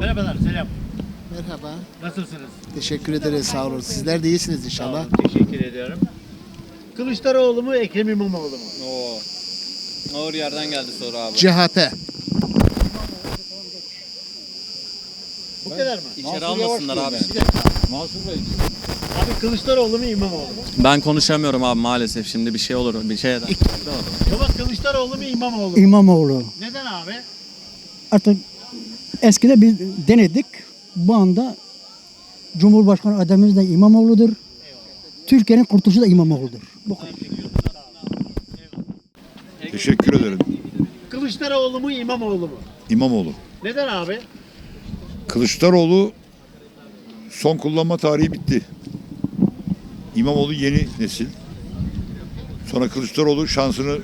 Merhabalar, selam. Merhaba. Nasılsınız? Teşekkür ederiz. Sağ olun. Sizler de iyisiniz Sağ inşallah. olun, teşekkür ediyorum. Kılıçdaroğlu mu, Ekrem İmamoğlu mu? Oo. Ağır yerden geldi soru abi. CHP. Bu kadar mı? İçeri almasınlar abi. Abi Kılıçdaroğlu mu, İmamoğlu mu? Ben konuşamıyorum abi maalesef. Şimdi bir şey olur. Bir şey eder. Baba Kılıçdaroğlu mu, İmamoğlu mu? İmamoğlu. Neden abi? Artık eskide biz denedik. Bu anda Cumhurbaşkanı adayımız da İmamoğlu'dur. Türkiye'nin kurtuluşu da İmamoğlu'dur. Bu kadar. Teşekkür ederim. Kılıçdaroğlu mu, İmamoğlu mu? İmamoğlu. Neden abi? Kılıçdaroğlu son kullanma tarihi bitti. İmamoğlu yeni nesil. Sonra Kılıçdaroğlu şansını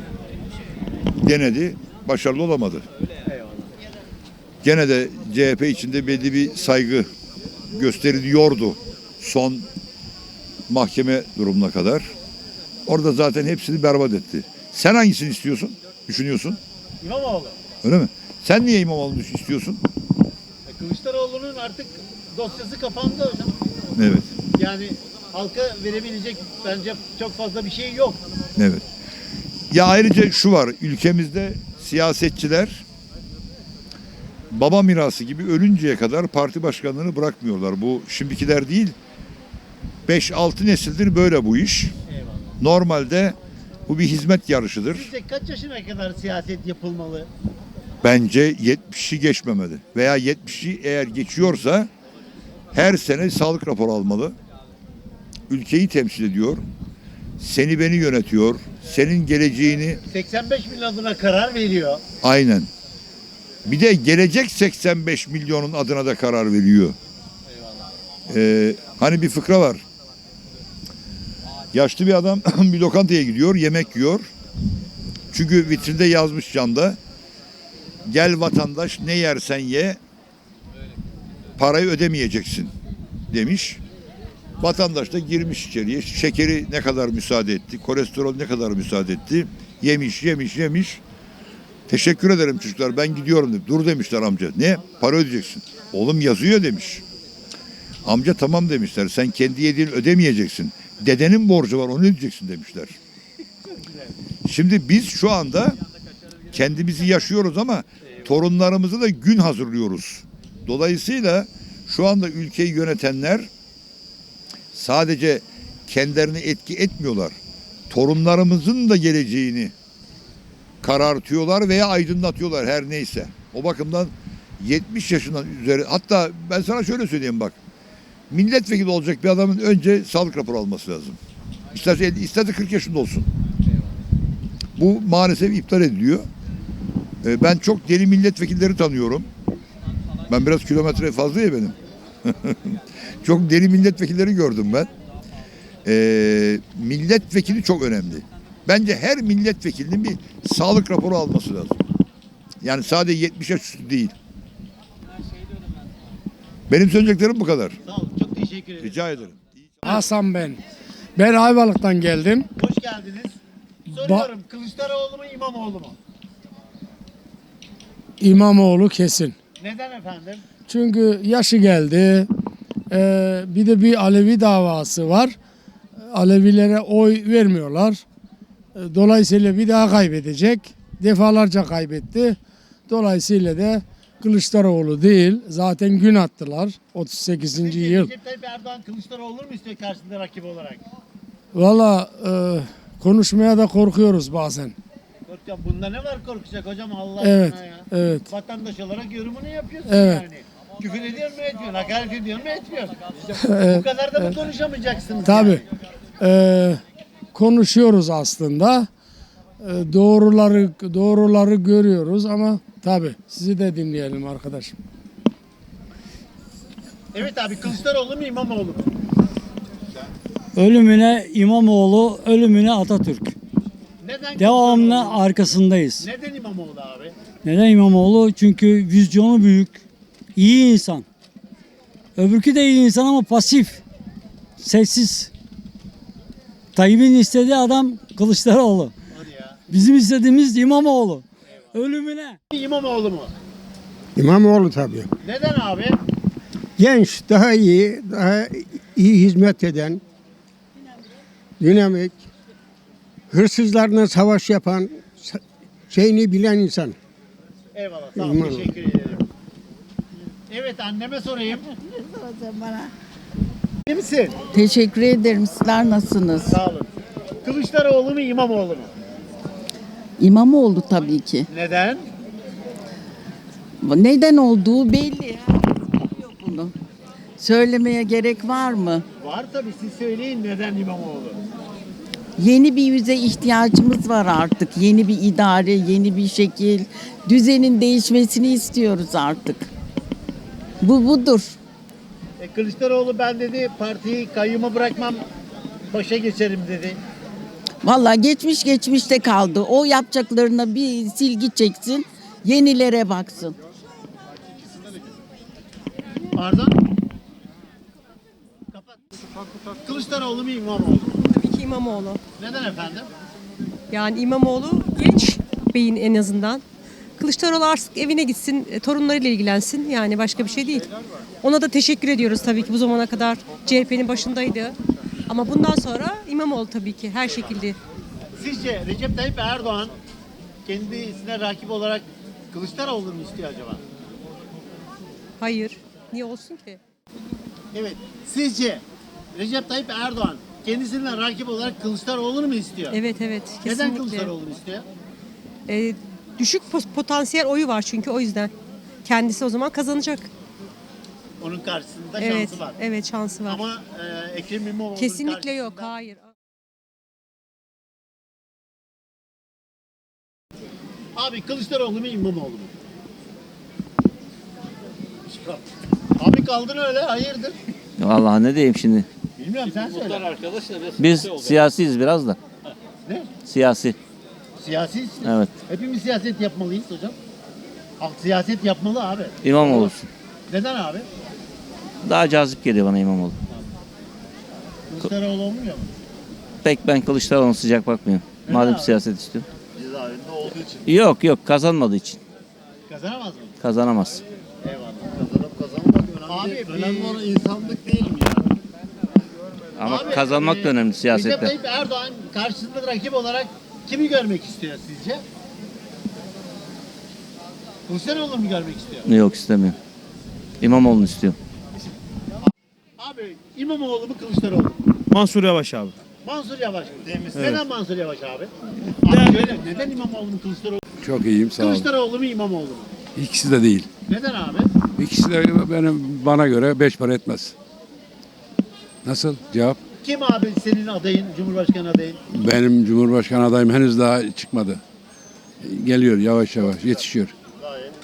denedi. Başarılı olamadı. Gene de CHP içinde belli bir saygı gösteriliyordu son mahkeme durumuna kadar. Orada zaten hepsini berbat etti. Sen hangisini istiyorsun? Düşünüyorsun? İmamoğlu. Öyle mi? Sen niye İmamoğlu'nu istiyorsun? E, Kılıçdaroğlu'nun artık dosyası kapandı hocam. Evet. Yani halka verebilecek bence çok fazla bir şey yok. Evet. Ya ayrıca şu var. Ülkemizde siyasetçiler baba mirası gibi ölünceye kadar parti başkanlığını bırakmıyorlar. Bu şimdikiler değil. 5-6 nesildir böyle bu iş. Eyvallah. Normalde bu bir hizmet yarışıdır. Sizce kaç yaşına kadar siyaset yapılmalı? Bence 70'i geçmemeli. Veya 70'i eğer geçiyorsa her sene sağlık raporu almalı. Ülkeyi temsil ediyor. Seni beni yönetiyor. Senin geleceğini 85 milyon adına karar veriyor. Aynen. Bir de gelecek 85 milyonun adına da karar veriyor. Ee, hani bir fıkra var. Yaşlı bir adam bir lokantaya gidiyor, yemek yiyor. Çünkü vitrinde yazmış camda. Gel vatandaş ne yersen ye, parayı ödemeyeceksin demiş. Vatandaş da girmiş içeriye. Şekeri ne kadar müsaade etti, kolesterol ne kadar müsaade etti. Yemiş, yemiş, yemiş. Teşekkür ederim çocuklar ben gidiyorum dedim. Dur demişler amca. Ne? Para ödeyeceksin. Oğlum yazıyor demiş. Amca tamam demişler. Sen kendi yediğini ödemeyeceksin. Dedenin borcu var onu ödeyeceksin demişler. Şimdi biz şu anda kendimizi yaşıyoruz ama torunlarımızı da gün hazırlıyoruz. Dolayısıyla şu anda ülkeyi yönetenler sadece kendilerini etki etmiyorlar. Torunlarımızın da geleceğini karartıyorlar veya aydınlatıyorlar her neyse. O bakımdan 70 yaşından üzeri hatta ben sana şöyle söyleyeyim bak. Milletvekili olacak bir adamın önce sağlık raporu alması lazım. İsterse, 50, isterse 40 yaşında olsun. Bu maalesef iptal ediliyor. Ee, Ben çok deli milletvekilleri tanıyorum. Ben biraz kilometre fazla ya benim. çok deli milletvekilleri gördüm ben. Ee, milletvekili çok önemli. Bence her milletvekilinin bir sağlık raporu alması lazım. Yani sadece 70 yaş üstü değil. Benim söyleyeceklerim bu kadar. Sağ olun, çok teşekkür ederim. Rica ederim. Hasan ben. Ben Ayvalık'tan geldim. Hoş geldiniz. Soruyorum, Kılıçdaroğlu mu, İmamoğlu mu? İmamoğlu kesin. Neden efendim? Çünkü yaşı geldi. Ee, bir de bir Alevi davası var. Alevilere oy vermiyorlar. Ee, Dolayısıyla bir daha kaybedecek. Defalarca kaybetti. Dolayısıyla da Kılıçdaroğlu değil. Zaten gün attılar. 38. Peki, yıl. Recep Tayyip Erdoğan Kılıçdaroğlu mu istiyor karşısında rakip olarak? Valla e, konuşmaya da korkuyoruz bazen. Korkacağım. Bunda ne var korkacak hocam Allah Evet, aşkına ya? evet. Vatandaş olarak yorumunu yapıyorsun Evet. yani. Küfür ediyor mu etmiyor, hakaret ediyor mu etmiyor. Bu kadar da mı konuşamayacaksınız Tabii. Ee, konuşuyoruz aslında. Ee, doğruları doğruları görüyoruz ama tabii sizi de dinleyelim arkadaşım. Evet abi Kılıçdaroğlu mu İmamoğlu mu? Ölümüne İmamoğlu, ölümüne Atatürk. Neden Devamlı Kılıçdaroğlu? arkasındayız. Neden İmamoğlu abi? Neden İmamoğlu? Çünkü vizyonu büyük, iyi insan. Öbürkü de iyi insan ama pasif, sessiz. Tayyip'in istediği adam Kılıçdaroğlu. Hadi ya. Bizim istediğimiz İmamoğlu. Ölümüne. İmamoğlu mu? İmamoğlu tabii. Neden abi? Genç, daha iyi, daha iyi hizmet eden, dinamik, hırsızlarla savaş yapan, şeyini bilen insan. Eyvallah. Sağ ol. İmamoğlu. Teşekkür ederim. Evet anneme sorayım. İyi misin? Teşekkür ederim. Sizler nasılsınız? Sağ olun. Kılıçdaroğlu mu İmamoğlu mu? İmamoğlu tabii ki. Neden? Neden olduğu belli. Biliyor bunu. Söylemeye gerek var mı? Var tabii siz söyleyin neden İmamoğlu? Yeni bir yüze ihtiyacımız var artık. Yeni bir idare, yeni bir şekil. Düzenin değişmesini istiyoruz artık. Bu budur. E, Kılıçdaroğlu ben dedi partiyi kayyuma bırakmam başa geçerim dedi. Vallahi geçmiş geçmişte kaldı. O yapacaklarına bir silgi çeksin. Yenilere baksın. Pardon? Kapat. Kılıçdaroğlu mu İmamoğlu mu? Tabii ki İmamoğlu. Neden efendim? Yani İmamoğlu genç beyin en azından. Kılıçdaroğlu artık evine gitsin, e, torunlarıyla ilgilensin. Yani başka bir şey değil. Ona da teşekkür ediyoruz tabii ki bu zamana kadar CHP'nin başındaydı. Ama bundan sonra İmamoğlu tabii ki her şekilde. Sizce Recep Tayyip Erdoğan kendisine rakip olarak Kılıçdaroğlu mu istiyor acaba? Hayır. Niye olsun ki? Evet. Sizce Recep Tayyip Erdoğan kendisine rakip olarak Kılıçdaroğlu'nu mu istiyor? Evet evet. Neden Kesinlikle. Kılıçdaroğlu'nu istiyor? E, düşük potansiyel oyu var çünkü o yüzden. Kendisi o zaman kazanacak. Onun karşısında Evet. şansı var. Evet şansı var. Ama e, Ekrem İmamoğlu'nun Kesinlikle yok. karşısında- Hayır. Abi Kılıçdaroğlu mu İmamoğlu mu? Abi kaldın öyle hayırdır? Vallahi ne diyeyim şimdi. Bilmiyorum sen söyle. Biz siyasiyiz biraz da. Ne? Siyasi. Siyasi Evet. Hepimiz siyaset yapmalıyız hocam. Halk siyaset yapmalı abi. İmamoğlu. Neden abi? Daha cazip geliyor bana İmamoğlu. Kılıçdaroğlu olmuyor mu? Pek ben Kılıçdaroğlu'na sıcak bakmıyorum. Neden Madem abi? siyaset istiyorum. Cezaevinde olduğu için. Yok yok kazanmadığı için. Kazanamaz mı? Kazanamaz. Eyvallah. Kazanıp kazanmak önemli Abi, Önemli olan insanlık değil mi ya? Ama Abi, kazanmak e, da önemli Recep siyasette. Tayyip Erdoğan karşısında rakip olarak kimi görmek istiyor sizce? Kılıçdaroğlu mu görmek istiyor? Yok istemiyorum. İmamoğlu'nu istiyorum. Abi İmamoğlu mu Kılıçdaroğlu mu? Mansur Yavaş abi. Mansur Yavaş mı? Neden Mansur Yavaş abi? Abi şöyle, neden İmamoğlu mu Kılıçdaroğlu mu? Çok iyiyim sağ ol. Kılıçdaroğlu mu İmamoğlu mu? İkisi de değil. Neden abi? İkisi de benim bana göre beş para etmez. Nasıl? Cevap? Kim abi senin adayın, Cumhurbaşkanı adayın? Benim Cumhurbaşkanı adayım henüz daha çıkmadı. Geliyor yavaş yavaş yetişiyor.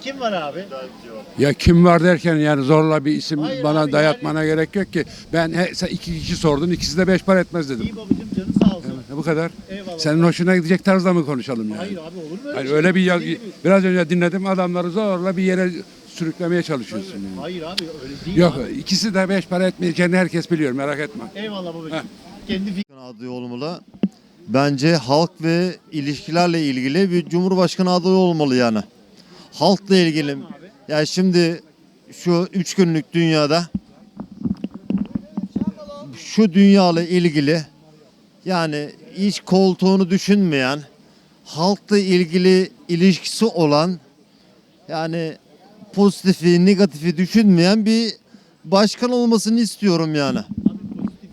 Kim var abi? Ya kim var derken yani zorla bir isim Hayır bana abi, dayatmana gerek yok ki. Ben he, sen iki kişi sordun ikisi de beş para etmez dedim. İyi babacığım canı sağ olsun. Bu kadar. Eyvallah. Senin hoşuna gidecek tarzda mı konuşalım yani? Hayır abi olur mu öyle Hani şey? öyle bir yaz, Değil mi? biraz önce dinledim adamları zorla bir yere sürüklemeye çalışıyorsun. yani. Hayır abi öyle değil Yok abi. ikisi de beş para etmeyeceğini herkes biliyor merak etme. Eyvallah babacığım. Heh. Kendi fikri. adayı olmalı. Bence halk ve ilişkilerle ilgili bir cumhurbaşkanı adayı olmalı yani. Halkla ilgili. Ya şimdi şu üç günlük dünyada şu dünyayla ilgili yani hiç koltuğunu düşünmeyen halkla ilgili ilişkisi olan yani pozitifi negatifi düşünmeyen bir başkan olmasını istiyorum yani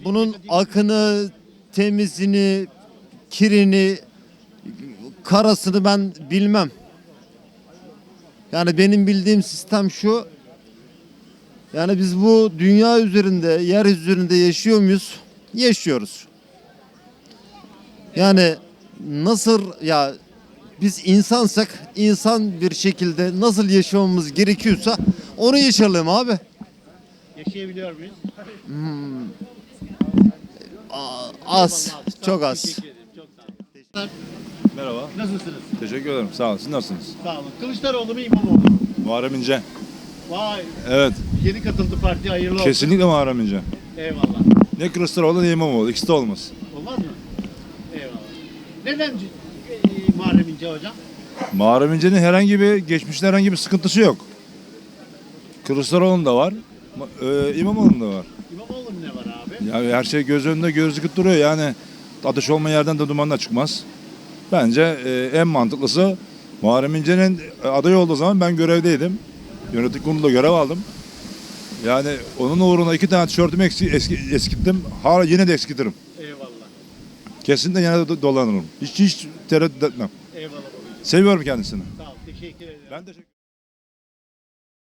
bunun akını, temizini, kirini, karasını ben bilmem. Yani benim bildiğim sistem şu. Yani biz bu dünya üzerinde, yer üzerinde yaşıyor muyuz? Yaşıyoruz. Yani nasıl ya biz insansak insan bir şekilde nasıl yaşamamız gerekiyorsa onu yaşayalım abi. Yaşayabiliyor muyuz? Az, çok az. Teşekkür ederim. Çok sağ olun. Merhaba. Nasılsınız? Teşekkür ederim. Sağ olun. Siz nasılsınız? Sağ olun. Kılıçdaroğlu mu İmamoğlu mu? Muharrem İnce. Vay Evet. yeni katıldı parti hayırlı olsun. Kesinlikle Muharrem İnce. Eyvallah. Ne Kılıçdaroğlu ne İmamoğlu. İkisi de olmaz. Olmaz mı? Neden e, Muharrem İnce hocam? Muharrem İnce'nin herhangi bir geçmişte herhangi bir sıkıntısı yok. Kılıçdaroğlu'nun da var. E, İmamoğlu'nun da var. İmamoğlu'nun ne var abi? Ya her şey göz önünde gözüküp duruyor yani. Ateş olmayan yerden de duman da çıkmaz. Bence e, en mantıklısı Muharrem İnce'nin aday olduğu zaman ben görevdeydim. Yönetim kurulunda görev aldım. Yani onun uğruna iki tane tişörtümü eski, eski, eskittim. Hala yine de eskitirim. Kesinlikle de dolanırım. Hiç hiç tereddüt etmem. Eyvallah. Seviyorum kendisini. Sağ ol. Teşekkür ederim. Ben teşekkür